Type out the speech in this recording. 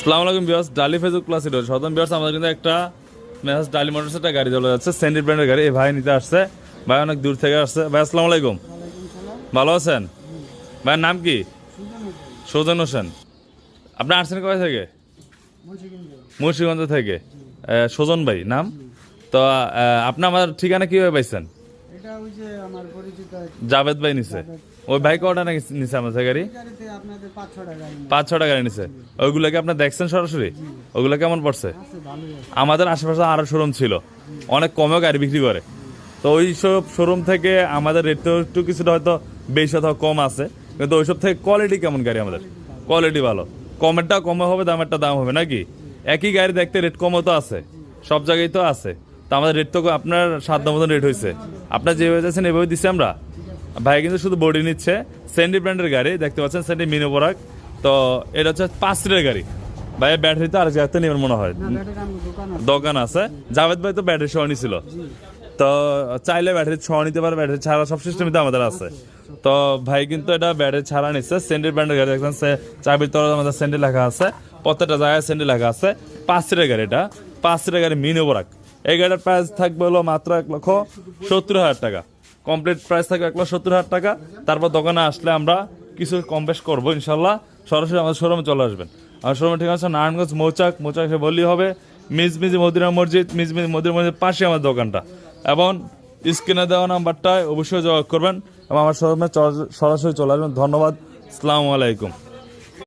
আসসালামু আলাইকুম বিয়াস ডালি ফেসবুক ক্লাস হিরো সদন বিয়াস আমাদের কিন্তু একটা মেসাজ ডালি মোটরস একটা গাড়ি চলে যাচ্ছে স্যান্ডি ব্র্যান্ডের গাড়ি। এই ভাই নিতে আসছে। ভাই অনেক দূর থেকে আসছে। ভাই, আসসালামু আলাইকুম। ভালো আছেন? ভাইয়ের নাম কি? সৌজন হোসেন। আপনি আসছেন কোথায় থেকে? মুন্সিগঞ্জ থেকে। সুজন ভাই, নাম? তো আপনি আমার ঠিকানা কীভাবে পাইছেন? এটা ওই যে আমার পরিচিত এক জাভেদ ভাই নিছে? ওই ভাই কটা নাকি নিছে আমার গাড়ি আপনাদের পাঁচ ছটা গাড়ি নেই। পাঁচ ছটা গাড়ি নিছে। ওইগুলোকে আপনি দেখছেন সরাসরি? ওগুলো কেমন পড়ছে? আমাদের আশেপাশে আরও শোরুম ছিল। অনেক কমেও গাড়ি বিক্রি করে। তো ওই সব শোরুম থেকে আমাদের রেট একটু কিছুটা হয়তো বেশি অথবা কম আছে। কিন্তু ওইসব থেকে কোয়ালিটি কেমন গাড়ি আমাদের? কোয়ালিটি ভালো। কমেরটা কমে হবে দামেরটা দাম হবে নাকি? একই গাড়ি দেখতে রেট কমও তো আছে। সব জায়গায় তো আছে। তো আমাদের রেট তো আপনার সাধ্য মতন রেট হয়েছে আপনার যেভাবে যাচ্ছেন এভাবে দিচ্ছি আমরা। ভাই কিন্তু শুধু বডি নিচ্ছে। স্যান্ডি ব্র্যান্ডের গাড়ি দেখতে পাচ্ছেন? স্যান্ডি মিনো পরাক তো এটা হচ্ছে পাঁচ সিটের গাড়ি। ভাই ব্যাটারি তো আর জায়গাতে নেবেন মনে হয়। দোকান আছে। জাভেদ ভাই তো ব্যাটারি সহ নিছিল। তো চাইলে ব্যাটারি সহ নিতে পারে ব্যাটারি ছাড়া সব সিস্টেমই তো আমাদের আছে। তো ভাই কিন্তু এটা ব্যাটারি ছাড়া নিচ্ছে। স্যান্ডেল ব্র্যান্ডের গাড়ি দেখছেন চাবির তলায় আমাদের স্যান্ডেল লেখা আছে। প্রত্যেকটা জায়গায় স্যান্ডেল লেখা আছে। পাঁচ সিটের গাড়ি এটা। পাঁচ সিটের গাড়ি মিনি বরাক এই প্রাইস থাকবে হলো মাত্র এক লক্ষ সত্তর হাজার টাকা। কমপ্লিট প্রাইস থাকবে এক লক্ষ সত্তর হাজার টাকা। তারপর দোকানে আসলে আমরা কিছু কম বেশ করব, ইনশাল্লাহ। সরাসরি আমাদের শোরুমে চলে আসবেন। আমার শোরুমের ঠিক আছে নারায়ণগঞ্জ মৌচাক। মৌচাক সে বললেই হবে, মিজমিজি মদিনা মসজিদ, মিজমিজি মদিনা মসজিদ পাশে আমার দোকানটা। এবং স্ক্রিনে দেওয়া নাম্বারটায় অবশ্যই যোগাযোগ করবেন এবং আমার শোরুমে সরাসরি চলে আসবেন। ধন্যবাদ। আসসালামু আলাইকুম।